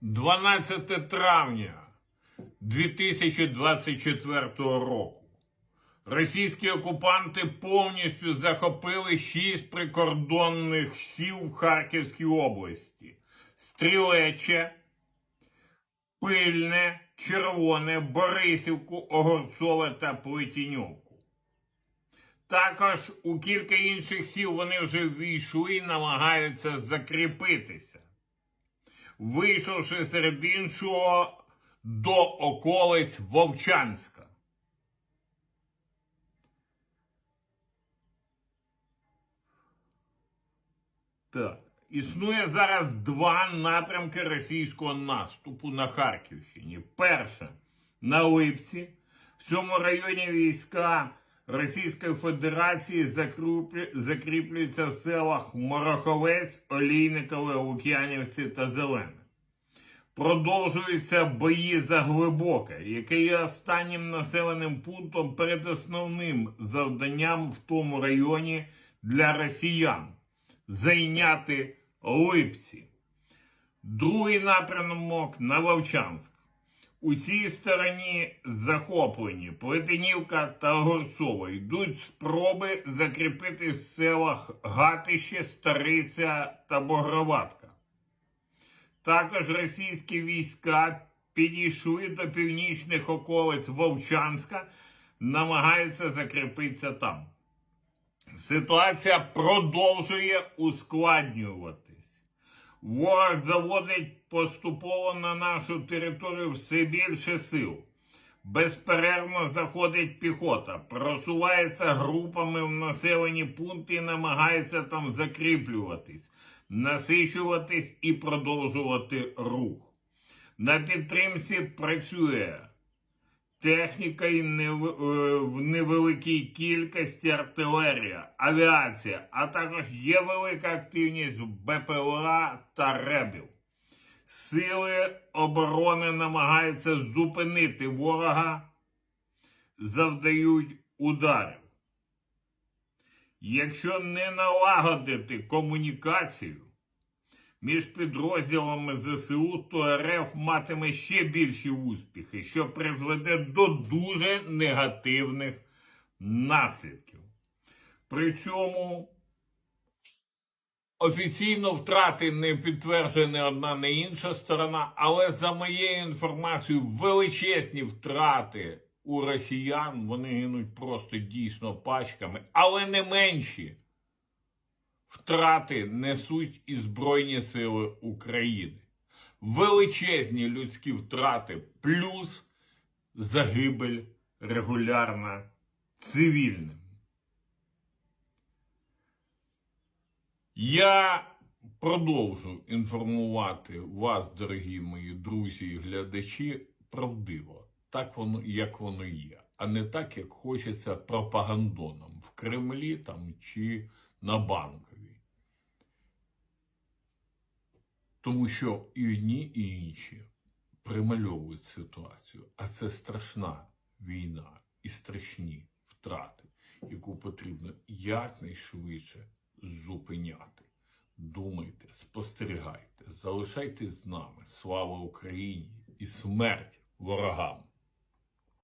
12 травня 2024 року. Російські окупанти повністю захопили шість прикордонних сіл в Харківській області: Стрілече, Пильне, Червоне, Борисівку, Огорцове та Плетіньовку. Також у кілька інших сіл вони вже ввійшли і намагаються закріпитися, вийшовши серед іншого до околиць Вовчанська. Так. Існує зараз два напрямки російського наступу на Харківщині. Перше на Липці. В цьому районі війська Російської Федерації закріплю- закріплюються в селах Мороховець, Олійникове, Лук'янівці та Зелене. Продовжуються бої за глибоке, яке є останнім населеним пунктом перед основним завданням в тому районі для росіян зайняти Липці. Другий напрямок на Вовчанськ. У цій стороні захоплені Плетенівка та Горцова. Йдуть спроби закріпити в селах Гатище, Стариця та Богроватка. Також російські війська підійшли до північних околиць Вовчанська, намагаються закріпитися там. Ситуація продовжує ускладнюватись. Ворог заводить поступово на нашу територію все більше сил. Безперервно заходить піхота, просувається групами в населені пункти і намагається там закріплюватись, насичуватись і продовжувати рух. На підтримці працює техніка і е, в невеликій кількості артилерія, авіація, а також є велика активність БПЛА та РЕБів. Сили оборони намагаються зупинити ворога, завдають ударів. Якщо не налагодити комунікацію між підрозділами ЗСУ, то РФ матиме ще більші успіхи, що призведе до дуже негативних наслідків. При цьому офіційно втрати не підтверджує не одна, не інша сторона, але за моєю інформацією, величезні втрати у росіян вони гинуть просто дійсно пачками, але не менші втрати несуть і Збройні Сили України. Величезні людські втрати, плюс загибель регулярна цивільним. Я продовжу інформувати вас, дорогі мої друзі і глядачі, правдиво, так воно, як воно є, а не так, як хочеться пропагандоном в Кремлі там чи на банковій. Тому що і одні, і інші примальовують ситуацію, а це страшна війна і страшні втрати, яку потрібно якнайшвидше зупиняти. Думайте, спостерігайте, залишайтесь з нами. Слава Україні і смерть ворогам!